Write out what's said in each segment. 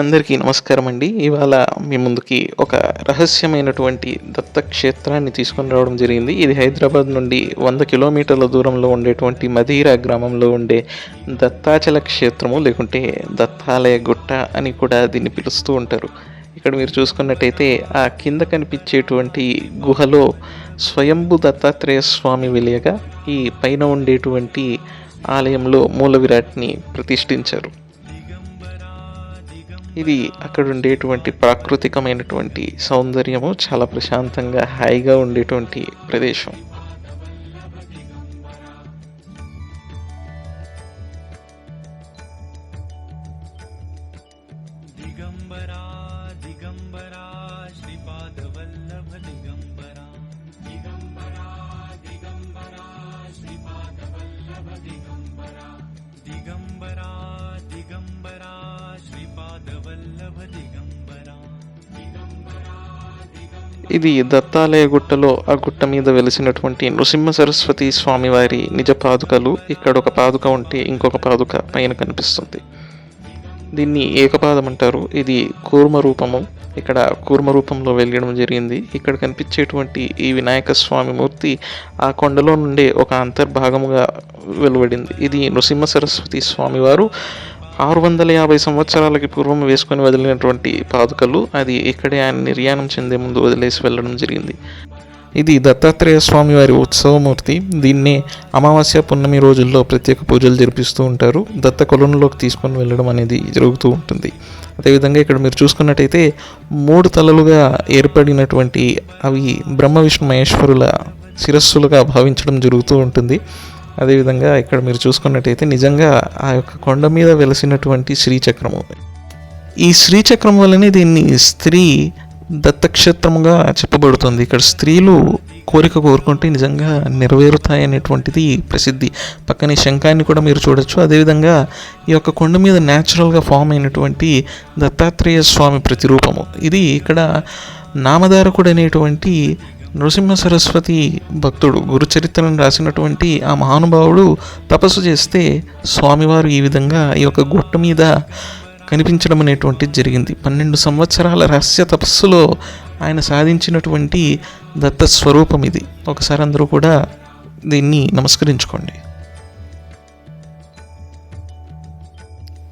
అందరికీ నమస్కారం అండి. ఇవాళ మీ ముందుకి ఒక రహస్యమైనటువంటి దత్తక్షేత్రాన్ని తీసుకొని రావడం జరిగింది. ఇది హైదరాబాద్ నుండి వంద కిలోమీటర్ల దూరంలో ఉండేటువంటి మదీరా గ్రామంలో ఉండే దత్తాచల క్షేత్రము లేకుంటే దత్తాలయ గుట్ట అని కూడా దీన్ని పిలుస్తూ ఉంటారు. ఇక్కడ మీరు చూసుకున్నట్టయితే ఆ కింద కనిపించేటువంటి గుహలో స్వయంభు దత్తాత్రేయ స్వామి వెలియగా ఈ పైన ఉండేటువంటి ఆలయంలో మూల విరాట్ని ప్రతిష్ఠించారు. ఇది అక్కడ ఉండేటువంటి ప్రాకృతికమైనటువంటి సౌందర్యము చాలా ప్రశాంతంగా హాయిగా ఉండేటువంటి ప్రదేశం. ఇది దత్తాలయ గుట్టలో ఆ గుట్ట మీద వెలిసినటువంటి నృసింహ సరస్వతి స్వామివారి నిజ పాదుకలు. ఇక్కడ ఒక పాదుక ఉంటే ఇంకొక పాదుక పైన కనిపిస్తుంది. దీన్ని ఏకపాదం అంటారు. ఇది కూర్మ రూపము. ఇక్కడ కూర్మ రూపంలో వెళ్ళడం జరిగింది. ఇక్కడ కనిపించేటువంటి ఈ వినాయక స్వామి మూర్తి ఆ కొండలో నుండే ఒక అంతర్భాగముగా వెలువడింది. ఇది నృసింహ సరస్వతి స్వామివారు ఆరు వందల యాభై సంవత్సరాలకి పూర్వం వేసుకొని వదిలినటువంటి పాదుకలు అది ఇక్కడే ఆయన నిర్యాణం చెందే ముందు వదిలేసి వెళ్ళడం జరిగింది. ఇది దత్తాత్రేయ స్వామి వారి ఉత్సవమూర్తి. దీన్నే అమావాస్య పున్నమి రోజుల్లో ప్రత్యేక పూజలు జరిపిస్తూ ఉంటారు. దత్త కొలంలోకి తీసుకొని వెళ్ళడం అనేది జరుగుతూ ఉంటుంది. అదేవిధంగా ఇక్కడ మీరు చూసుకున్నట్టయితే మూడు తలలుగా ఏర్పడినటువంటి అవి బ్రహ్మ విష్ణు మహేశ్వరుల శిరస్సులుగా భావించడం జరుగుతూ ఉంటుంది. అదేవిధంగా ఇక్కడ మీరు చూసుకున్నట్టయితే నిజంగా ఆ యొక్క కొండ మీద వెలసినటువంటి శ్రీచక్రము. ఈ శ్రీచక్రం వల్లనే దీన్ని స్త్రీ దత్తక్షేత్రముగా చెప్పబడుతుంది. ఇక్కడ స్త్రీలు కోరిక కోరుకుంటే నిజంగా నెరవేరుతాయి అనేటువంటిది ప్రసిద్ధి. పక్కనే శంఖాన్ని కూడా మీరు చూడొచ్చు. అదేవిధంగా ఈ యొక్క కొండ మీద న్యాచురల్గా ఫామ్ అయినటువంటి దత్తాత్రేయ స్వామి ప్రతిరూపము. ఇది ఇక్కడ నామధారకుడు అనేటువంటి నృసింహ సరస్వతి భక్తుడు గురుచరిత్రను రాసినటువంటి ఆ మహానుభావుడు తపస్సు చేస్తే స్వామివారు ఈ విధంగా ఈ యొక్క గుట్ట మీద కనిపించడం అనేటువంటిది జరిగింది. పన్నెండు సంవత్సరాల రహస్య తపస్సులో ఆయన సాధించినటువంటి దత్త స్వరూపం ఇది. ఒకసారి అందరూ కూడా దీన్ని నమస్కరించుకోండి.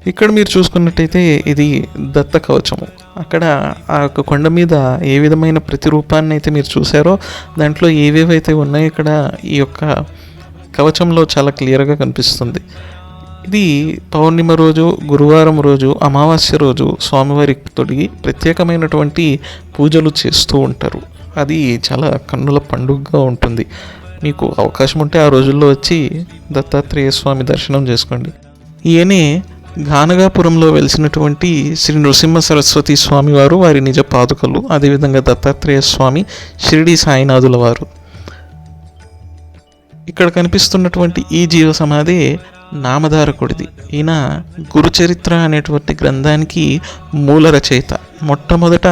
ఇక్కడ మీరు చూసుకున్నట్టయితే ఇది దత్త కవచము. అక్కడ ఆ యొక్క కొండ మీద ఏ విధమైన ప్రతిరూపాన్ని అయితే మీరు చూసారో దాంట్లో ఏవేవైతే ఉన్నాయో ఇక్కడ ఈ యొక్క కవచంలో చాలా క్లియర్గా కనిపిస్తుంది. ఇది పౌర్ణిమ రోజు గురువారం రోజు అమావాస్య రోజు స్వామివారికి తొడిగి ప్రత్యేకమైనటువంటి పూజలు చేస్తూ ఉంటారు. అది చాలా కన్నుల పండుగగా ఉంటుంది. మీకు అవకాశం ఉంటే ఆ రోజుల్లో వచ్చి దత్తాత్రేయ స్వామి దర్శనం చేసుకోండి. ఈయనే గానగాపురంలో వెలిసినటువంటి శ్రీ నృసింహ సరస్వతి స్వామి వారు వారి నిజ పాదుకలు అదేవిధంగా దత్తాత్రేయ స్వామి షిరిడి సాయినాథుల వారు. ఇక్కడ కనిపిస్తున్నటువంటి ఈ జీవ సమాధి నామధారకుడిది. ఈయన గురుచరిత్ర అనేటువంటి గ్రంథానికి మూల రచయిత. మొట్టమొదట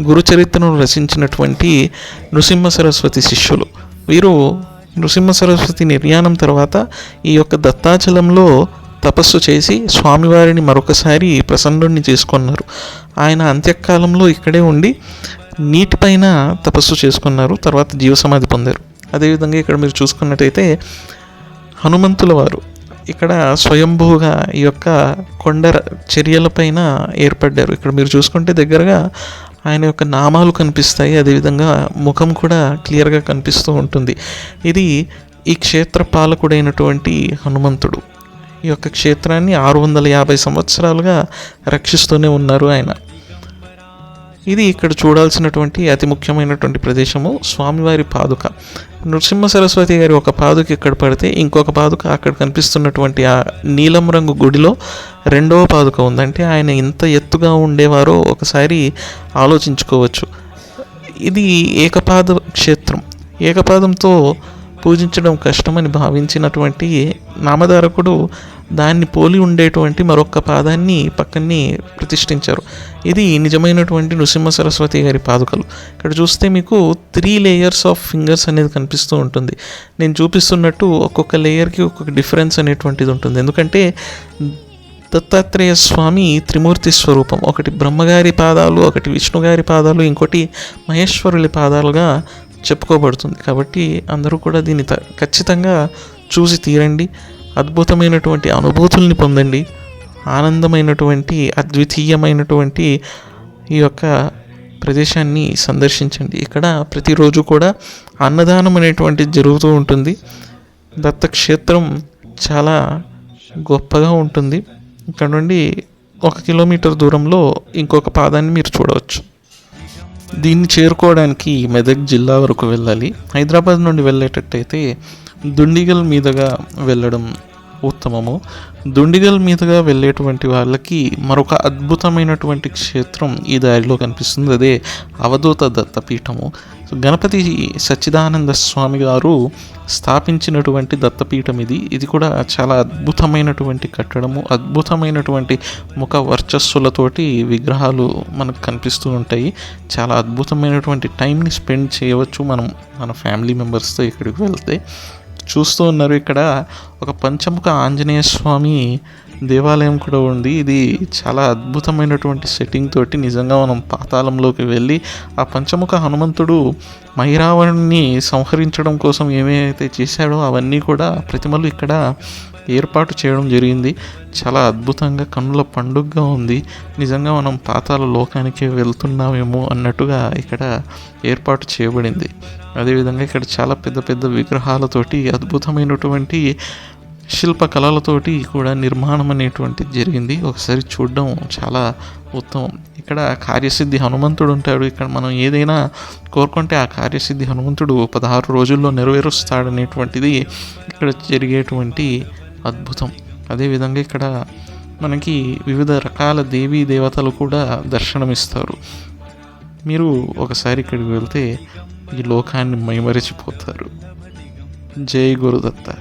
గురుచరిత్రను రచించినటువంటి నృసింహ సరస్వతి శిష్యులు. వీరు నృసింహ సరస్వతి నిర్యాణం తర్వాత ఈ యొక్క దత్తాచలంలో తపస్సు చేసి స్వామివారిని మరొకసారి ప్రసన్నుడిని చేసుకున్నారు. ఆయన అంత్యకాలంలో ఇక్కడే ఉండి నీటిపైన తపస్సు చేసుకున్నారు. తర్వాత జీవసమాధి పొందారు. అదేవిధంగా ఇక్కడ మీరు చూసుకున్నట్టయితే హనుమంతుల వారు ఇక్కడ స్వయంభూగా ఈ యొక్క కొండ చర్యలపైన ఏర్పడ్డారు. ఇక్కడ మీరు చూసుకుంటే దగ్గరగా ఆయన యొక్క నామాలు కనిపిస్తాయి. అదేవిధంగా ముఖం కూడా క్లియర్గా కనిపిస్తూ ఉంటుంది. ఇది ఈ క్షేత్ర పాలకుడైనటువంటి హనుమంతుడు. ఈ యొక్క క్షేత్రాన్ని ఆరు వందల యాభై సంవత్సరాలుగా రక్షిస్తూనే ఉన్నారు ఆయన. ఇది ఇక్కడ చూడాల్సినటువంటి అతి ముఖ్యమైనటువంటి ప్రదేశము స్వామివారి పాదుక. నృసింహ సరస్వతి గారి ఒక పాదుక ఇక్కడ పడితే ఇంకొక పాదుక అక్కడ కనిపిస్తున్నటువంటి ఆ నీలం రంగు గుడిలో రెండవ పాదుక ఉందంటే ఆయన ఎంత ఎత్తుగా ఉండేవారో ఒకసారి ఆలోచించుకోవచ్చు. ఇది ఏకపాద క్షేత్రం. ఏకపాదంతో పూజించడం కష్టమని భావించినటువంటి నామధారకుడు దాన్ని పోలి ఉండేటువంటి మరొక పాదాన్ని పక్కనే ప్రతిష్ఠించారు. ఇది నిజమైనటువంటి నృసింహ సరస్వతి గారి పాదుకలు. ఇక్కడ చూస్తే మీకు త్రీ లేయర్స్ ఆఫ్ ఫింగర్స్ అనేది కనిపిస్తూ ఉంటుంది. నేను చూపిస్తున్నట్టు ఒక్కొక్క లేయర్కి ఒక్కొక్క డిఫరెన్స్ అనేటువంటిది ఉంటుంది. ఎందుకంటే దత్తాత్రేయ స్వామి త్రిమూర్తి స్వరూపం. ఒకటి బ్రహ్మగారి పాదాలు ఒకటి విష్ణుగారి పాదాలు ఇంకోటి మహేశ్వరుని పాదాలుగా చెప్పుకోబడుతుంది. కాబట్టి అందరూ కూడా దీన్ని త- ఖచ్చితంగా చూసి తీరండి. అద్భుతమైనటువంటి అనుభూతుల్ని పొందండి. ఆనందమైనటువంటి అద్వితీయమైనటువంటి ఈ యొక్క ప్రదేశాన్ని సందర్శించండి. ఇక్కడ ప్రతిరోజు కూడా అన్నదానం అనేటువంటిది జరుగుతూ ఉంటుంది. దత్తక్షేత్రం చాలా గొప్పగా ఉంటుంది. ఇక్కడ నుండి ఒక కిలోమీటర్ దూరంలో ఇంకొక పాదాన్ని మీరు చూడవచ్చు. దీన్ని చేరుకోవడానికి మెదక్ జిల్లా వరకు వెళ్ళాలి. హైదరాబాద్ నుండి వెళ్ళేటట్టయితే దుండిగల్ మీదుగా వెళ్ళడం ఉత్తమము. దుండిగల్ మీదుగా వెళ్ళేటువంటి వాళ్ళకి మరొక అద్భుతమైనటువంటి క్షేత్రం ఈ దారిలో కనిపిస్తుంది. అదే అవధూత దత్తపీఠము. గణపతి సచ్చిదానంద స్వామి గారు స్థాపించినటువంటి దత్తపీఠం ఇది. ఇది కూడా చాలా అద్భుతమైనటువంటి కట్టడము అద్భుతమైనటువంటి ముఖ వర్చస్సులతోటి విగ్రహాలు మనకు కనిపిస్తూ ఉంటాయి. చాలా అద్భుతమైనటువంటి టైంని స్పెండ్ చేయవచ్చు మనం మన ఫ్యామిలీ మెంబర్స్తో ఇక్కడికి వెళ్తే. చూస్తూ ఉన్నారు. ఇక్కడ ఒక పంచముఖ ఆంజనేయ స్వామి దేవాలయం కూడా ఉంది. ఇది చాలా అద్భుతమైనటువంటి సెట్టింగ్ తోటి నిజంగా మనం పాతాళంలోకి వెళ్ళి ఆ పంచముఖ హనుమంతుడు మైరావణుని సంహరించడం కోసం ఏమైతే చేశాడో అవన్నీ కూడా ప్రతిమలు ఇక్కడ ఏర్పాటు చేయడం జరిగింది. చాలా అద్భుతంగా కన్నుల పండుగగా ఉంది. నిజంగా మనం పాతాల లోకానికి వెళ్తున్నామేమో అన్నట్టుగా ఇక్కడ ఏర్పాటు చేయబడింది. అదేవిధంగా ఇక్కడ చాలా పెద్ద పెద్ద విగ్రహాలతోటి అద్భుతమైనటువంటి శిల్పకళలతోటి కూడా నిర్మాణం అనేటువంటిది జరిగింది. ఒకసారి చూడడం చాలా ఉత్తమం. ఇక్కడ కార్యసిద్ధి హనుమంతుడు ఉంటాడు. ఇక్కడ మనం ఏదైనా కోరుకుంటే ఆ కార్యసిద్ధి హనుమంతుడు పదహారు రోజుల్లో నెరవేరుస్తాడనేటువంటిది ఇక్కడ జరిగేటువంటి అద్భుతం. అదేవిధంగా ఇక్కడ మనకి వివిధ రకాల దేవీ దేవతలు కూడా దర్శనమిస్తారు. మీరు ఒకసారి ఇక్కడికి వెళ్తే ఈ లోకాన్ని మైమరిచిపోతారు. జై గురుదత్త.